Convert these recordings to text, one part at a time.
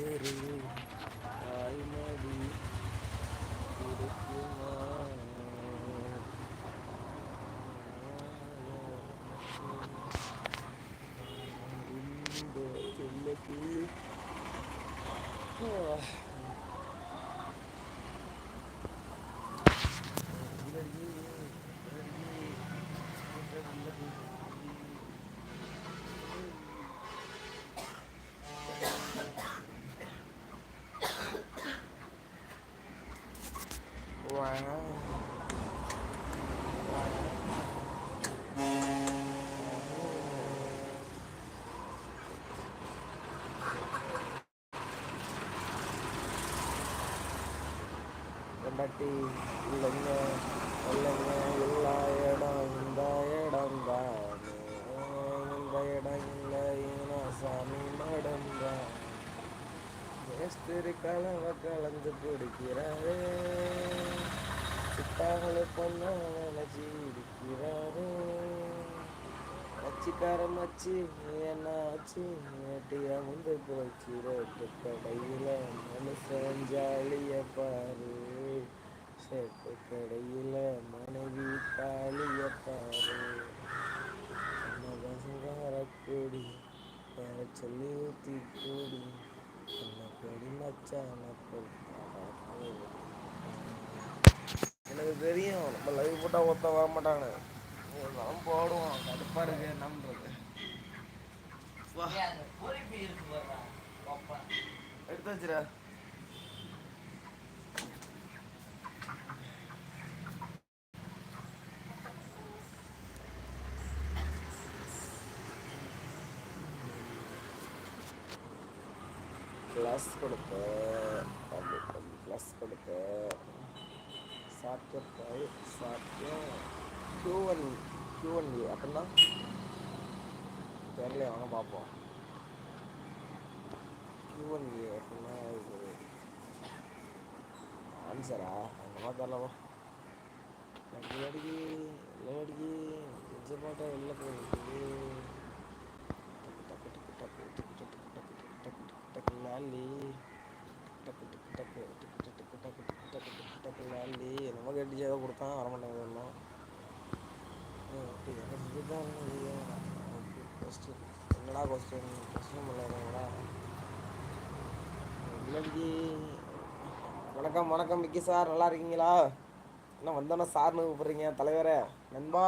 தெரு தாய்மடி இருக்குமா பொண்டாட்டி இல்லைங்க இல்லைங்க எல்லா இடம் இந்த இடம் தான். இந்த இடம் இல்லை சாமி மடம் தான் மேஸ்திரி கலவை கலந்து பிடிக்கிறாரே. சித்தாங்களை பொண்ணா நினைச்சி இருக்கிறாரே. மச்சிக்கார மச்சி என்ன ஆச்சு? நேட்டியா வந்து போச்சு ரோட்டு கடையில் மனுஷன் ஜாலியை பாரு. சேட்டு கடையில மனைவி தாலிய பாரு அன்னதாசங்கார கூடி வேற சொல்லி ஊத்தி கூடி என்ன கொடி மச்சான எனக்கு தெரியும் நம்ம லைவ் போட்டால் ஒருத்த வர மாட்டாங்க நான் போடுவோம் கடுப்பா இருக்கு என்னன்றது. எடுத்து வச்சுடா கிளாஸ் கொடுத்தேன் தம்பி தம்பி கிளாஸ் கொடுத்தேன் சாப்பிட்ட போய் சாப்பிட்ட கியூ ஒன் கியூ ஒன் ஏ அப்படின்னா தெரியல வாங்க பார்ப்போம். கியூ ஒன் ஏ அப்படின்னா இது ஆன்சரா அந்தமா தரலாமா நடிகை நடிகை நடிகை நிஜமாட்டா வெளில போய் லாலி டக்கு டக்கு டக்கு டக்கு டக்கு டக்கு டக்கு டக்கு டக்கு டக்கு லாலி என்னமோ கேட்டுச்சு ஏதோ கொடுத்தான் வர மாட்டேங்குது இதுதான் கொஸ்டின் என்னடா கொஸ்டின் கொஸ்டின் பண்ணலடா இல்லடிக்கு வணக்கம் வணக்கம் மிக்கி சார் நல்லா இருக்கீங்களா என்ன வந்தோன்னே சார்னு கூப்பிட்றீங்க தலைவரே நண்பா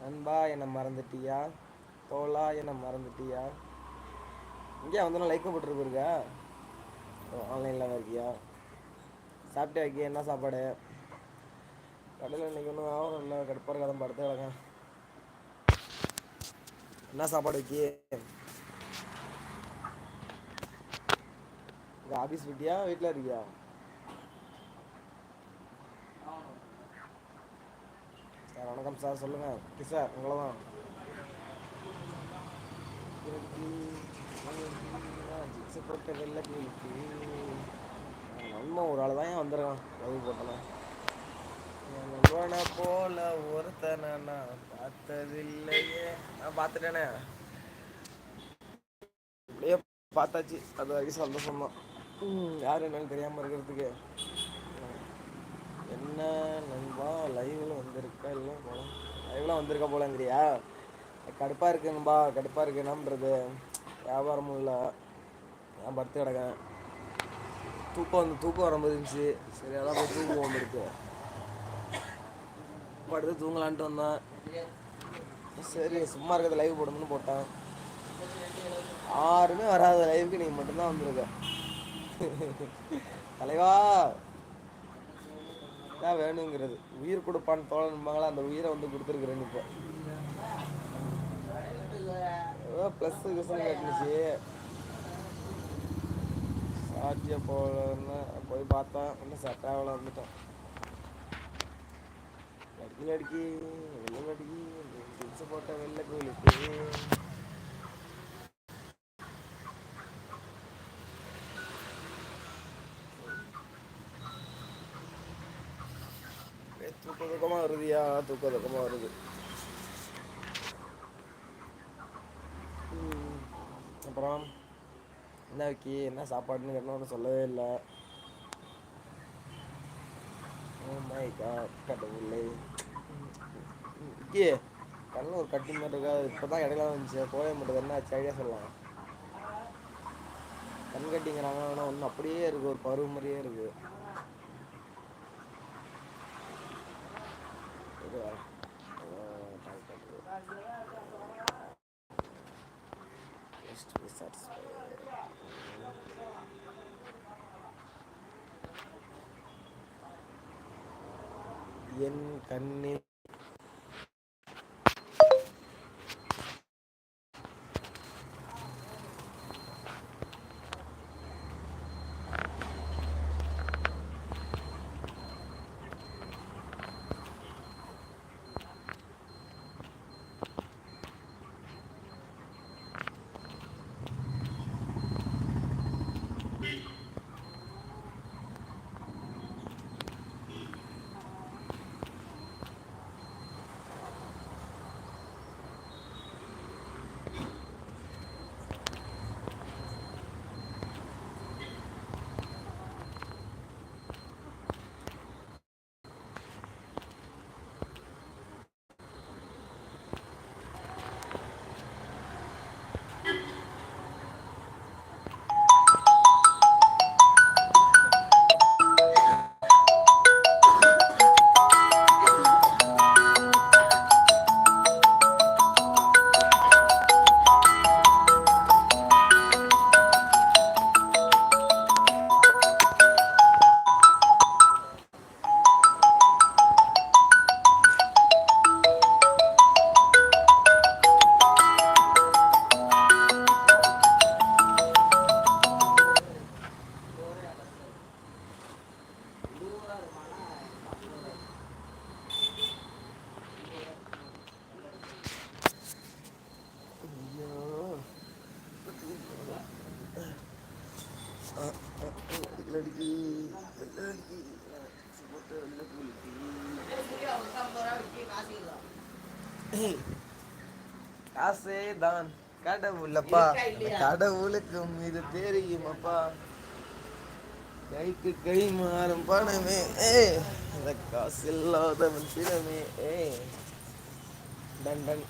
நண்பா என்னை மறந்துட்டியா தோலா என்னை மறந்துட்டியா இங்கே வந்தோன்னே லைக்கும் போட்டுருக்கு ஆன்லைனில் ஆன்லைனில் இருக்கியா? சாப்பிட்டே வைக்கிய என்ன சாப்பாடு? கடையில் இன்றைக்கி ஒன்றும் ஆகணும் இல்லை. கடுப்பாக இருக்காதான் படுத்து கிடக்கேன். என்ன சாப்பாடு வைக்கி? இங்கே ஆஃபீஸ் விட்டியா? வீட்டில் இருக்கியா? சார் வணக்கம் சார். சொல்லுங்கள் ஓகே சார் உங்களை தான் ஜிக்ஸு போட்ட வெள்ளை கிளிக்கு நம்ம ஒரு ஆள் தான் ஏன் வந்துடுறான் லவ் போட்டலாம் நண்பனை போல ஒருத்தனை நான் பார்த்ததில்லையே நான் பார்த்துட்டேனே அப்படியே பார்த்தாச்சு அது வரைக்கும் சந்தோஷம் தான் யார் என்னன்னு தெரியாமல் இருக்கிறதுக்கு என்ன நண்பா லைவ்ல வந்திருக்கா இல்லை போல லைவ்லாம் வந்திருக்கா போலங்கிறியா? கடுப்பாக இருக்குங்கப்பா கடுப்பாக இருக்குன்னான்றது வியாபாரமும் இல்லை. நான் படுத்து கிடக்கேன். தூக்கம் வந்து தூக்கம் வர இருந்துச்சு. சரி அதான் போய் தூக்கம் வந்துருக்கு படுத்து தூங்கலான்ட்டு வந்தேன். சரி சும்மா இருக்கிறது லைவ் போடணும்னு போட்டேன். யாருமே வராத லைவுக்கு நீங்கள் மட்டும்தான் வந்திருக்க. தலைவா! தான் வேணுங்கிறது. உயிர் கொடுப்பான்னு தோழன்பாங்களா அந்த உயிரை வந்து கொடுத்துருக்குறேன் இப்போ. ப்ளஸ் கிசன் கேட்டுச்சு சாத்திய போலன்னு போய் பார்த்தேன். இன்னும் செட் ஆகல வந்துட்டேன். அடிக்கி அடிக்கி வெள்ளம் அடிக்கி ஜின்ஸ் போட்ட வெள்ள கோயிலுக்கு அப்படியே தூக்க தூக்கமாக வருதுயா? தூக்க தூக்கமாக வருது. என்ன வைக்கி என்ன சாப்பாடுன்னு கேட்டேன் சொல்லவே இல்லை. Oh கடவுளே. விக்கி கண்ணில் ஒரு கட்டி மாதிரி இருக்கா? இப்போ தான் இடையில வந்துச்சு. போகவே மட்டும் என்ன ஆச்சு? ஐடியா சொல்லலாம். கண் கட்டிங்கிறாங்க ஆனால் ஒன்றும் அப்படியே இருக்குது ஒரு பருவ மாதிரியே இருக்குது இது Just be satisfied. என் கண்ணில் காசே தான் கடவுளப்பா கடவுளுக்கும் இது தெரியுமப்பா? கைக்கு கை மாறும் பணமே. ஏ காசு இல்லாதவன் திறமே. ஏ. டன் டன்.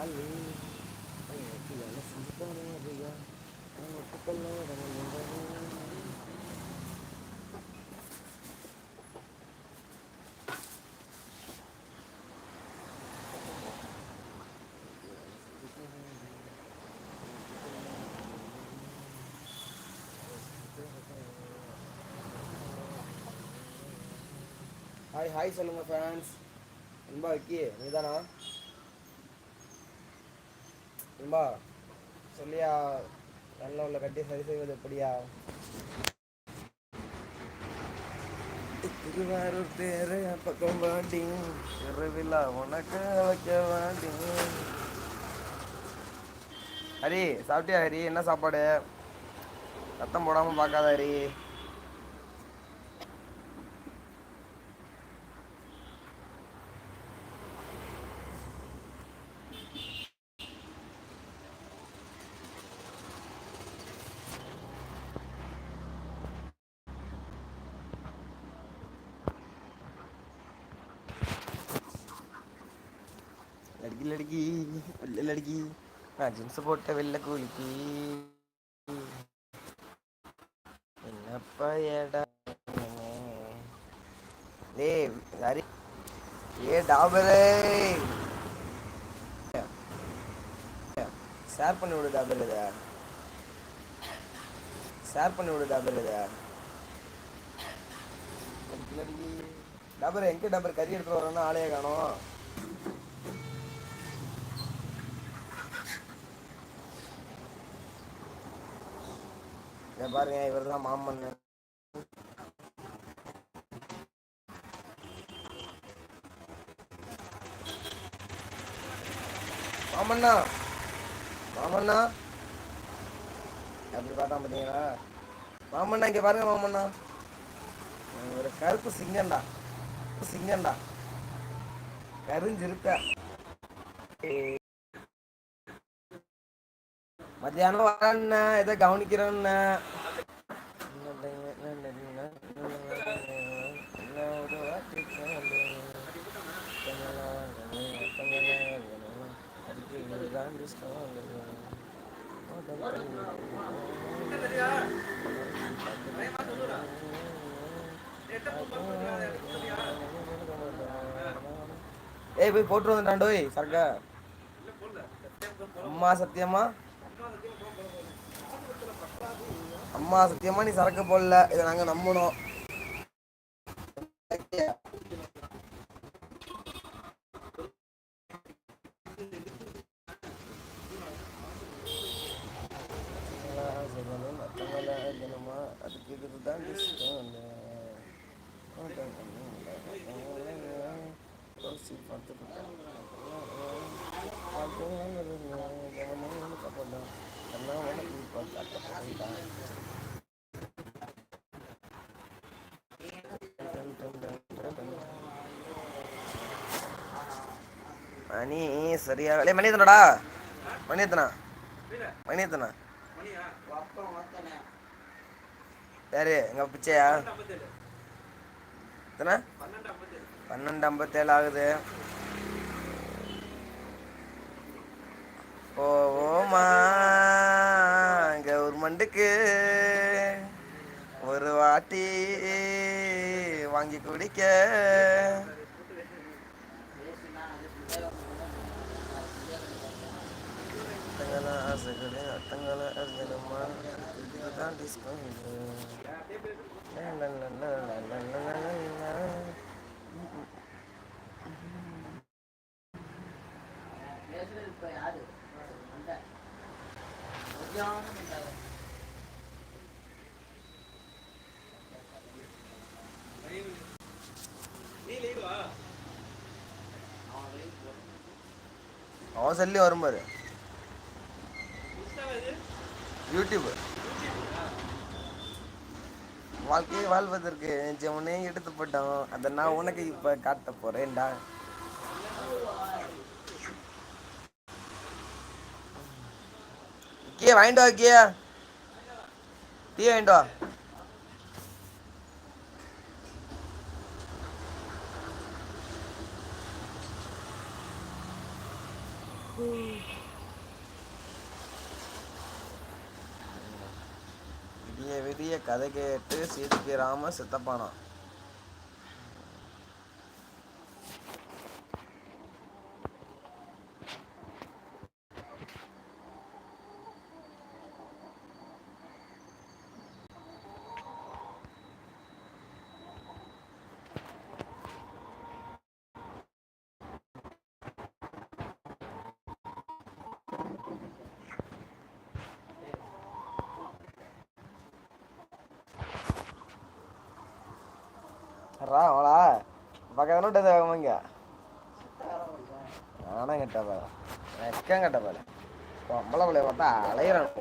yang ஹாய் ஹாய் சொல்லுங்க ஃபேன்ஸ் அன்பா விக்கி நீதானா அன்பா சொல்லியா நல்ல உள்ள கட்டி சரி செய்வது எப்படியா? திருவாரூர் தேர பக்கம் வாண்டி இரவிழா உனக்கு வைக்க வாண்டி ஹரி சாப்பிட்டியா ஹரி? என்ன சாப்பாடு? சத்தம் போடாமல் பார்க்காத ஹரி. വെല്ലിലടുക്കി நான் ஜீன்ஸ் ജീൻസ് வெள்ளை கூலிக்கு என்னப்பா ஏடா டேய் അരി ஏ ഡാബറേ ஷேர் பண்ணி விடு டாபர் ஷேர் பண்ணி விடு டாபர் டாபர் எங்கே டாபர் கறி எடுத்துகிட்டு வரோன்னா ஆளையே காணும் பாருங்க இவர் தான் மாமன். மாமண்ணா மாமண்ணா அப்படி பார்த்தா பார்த்தீங்களா மாமண்ணா இங்க பாருங்க மாமண்ணா ஒரு கருப்பு சிங்கம்டா. சிங்கம்டா. கருஞ்சிருக்க மத்தியானம் வரேன்னா எதை கவனிக்கிறேன்னா ஏய் போய் போட்டு வந்துட்டாண்டோய் சரக்கா. அம்மா சத்தியமா அம்மா சத்தியமா நீ சரக்கு போடல இதை நாங்க நம்பணும் அதுக்கு இதுதான் discount. யோசி மணி சரியா இல்லை மணி எத்தனடா மணி எத்தனா மணி எத்தனா யாரு? எங்க பிச்சையா? எத்தனை? பன்னெண்டு ஐம்பத்தேழு ஆகுது. போவோமா? கவர்மெண்ட்டுக்கு ஒரு வாட்டி வாங்கி குடிக்க. அத்தங்கள அவன் சொல்லி வரும் பாரு. யூடியூப் வாழ்க்கையை வாழ்வதற்கு ஜெவனே எடுத்து போட்டோம் அதை நான் உனக்கு இப்ப காட்ட போறேன்டா. கீழே வாங்கிட்டு வா கீழே டீ வாங்கிட்டு வா. விடிய விடிய கதை கேட்டு சிரிக்கிறாம சித்தப்பானாம். ரா அவளா பக்கத்துல விட்டது வாங்க நானும் கெட்ட பாரு வெக்கம் கெட்ட பாரு பொம்பளை பிள்ளைய பார்த்தா அலையிறான்.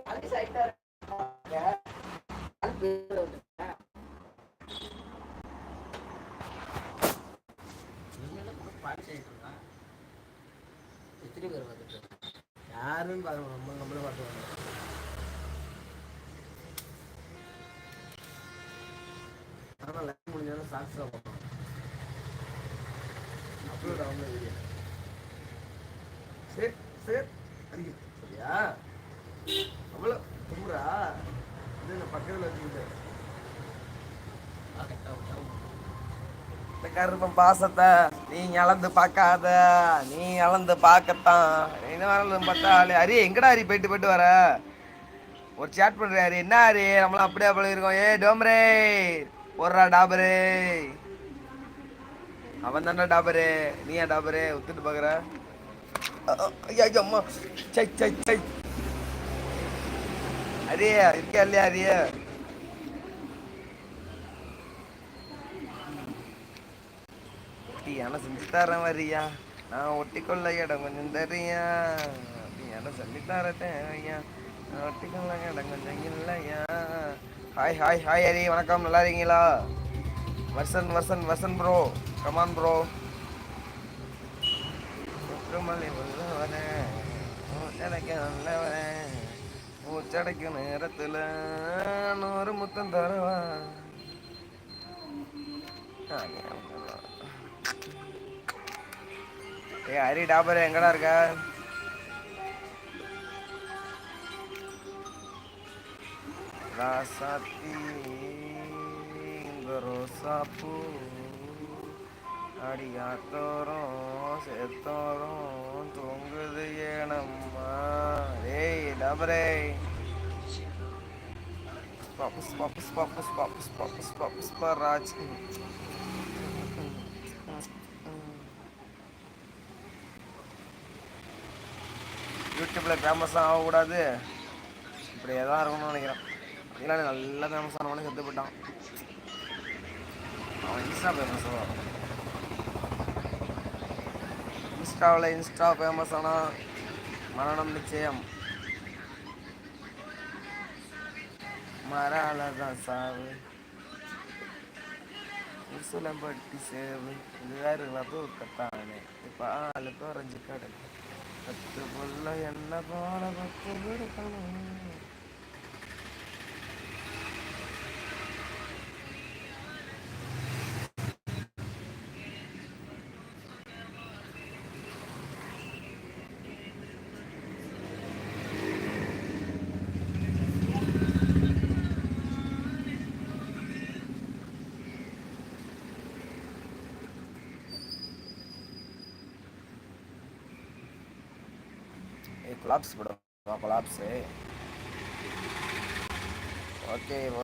எத்தனை பேர் பார்த்துட்டு யாருன்னு பார்க்க நம்ம நம்மளே பார்த்துக்கணும் ஆனால் லைன் பார்க்கணும் அப்லோட் ஆகும் வீடியோ சரி சரி அடிக்க சரியா அவ்வளோ கும்புறா இது இந்த பக்கத்தில் வச்சுக்கிட்டேன் இந்த கருப்பன் பாசத்தை நீ இழந்து பார்க்காத நீ இழந்து பார்க்கத்தான் என்ன வரலும் பார்த்தா ஆளு அரி எங்கடா அரி போயிட்டு போயிட்டு வர ஒரு சேட் பண்ற என்ன அரி நம்மளாம் அப்படியே போல இருக்கோம் ஏ டோம்ரே போடுறா டாபரே. அவன் தானே டாபரு. நீயா டாபரே? டாபரு ஒத்துட்டு பாக்குற? ஐயா அம்மா. சை சை சை. அரியே இருக்கியா இல்லையா அரியே? ஒட்டி என செஞ்சு தரேன் வரியா. நான் ஒட்டிக்கொள்ள இடம் கொஞ்சம் தரியா. அப்படி இடம் சொல்லி தரட்டேன் ஐயா நான் ஒட்டிக்கொள்ள இடம் கொஞ்சம் இல்லையா. ஹாய் ஹாய் ஹாய் ஹரி வணக்கம். நல்லா இருக்கீங்களா? வர்சன் வர்சன் வர்சன் ப்ரோ கமான் ப்ரோ சுற்றுமலை உள்ளவனே மூச்சடைக்க நல்லவனே மூச்சடைக்கும் நேரத்தில் நூறு முத்தம் தருவான் ஏ ஹரி டாபர் எங்கடா இருக்க? ராசாத்தி இந்த ரோசாப்பூ அடியாத்தோறும் செத்தோறும் தூங்குது ஏனம்மா ஏய் டபரே பப்பஸ் பப்பஸ் பப்பஸ் பப்பஸ் பப்பஸ் பப்பஸ் ராஜ் யூடியூப்பில் ஃபேமஸாக ஆகக்கூடாது. இப்படியே தான் இருக்கணும்னு நினைக்கிறேன். இல்லை நல்லா ஃபேமஸ் ஆனவனே செத்து போட்டான் அவன் இன்ஸ்டா ஃபேமஸ் இன்ஸ்டாவில் இன்ஸ்டா ஃபேமஸ் ஆனால் மரணம் நிச்சயம். மரால தான் சாவு. உசுலம்பட்டி சேவு. இது வேறு தூக்கத்தானே இப்போ ஆளு குறைஞ்சு கிடக்கு பத்து பொருள் என்ன போல பத்து இருக்கணும் ஏ கொலாப்ஸ் படம் கொலாப்ஸு ஓகே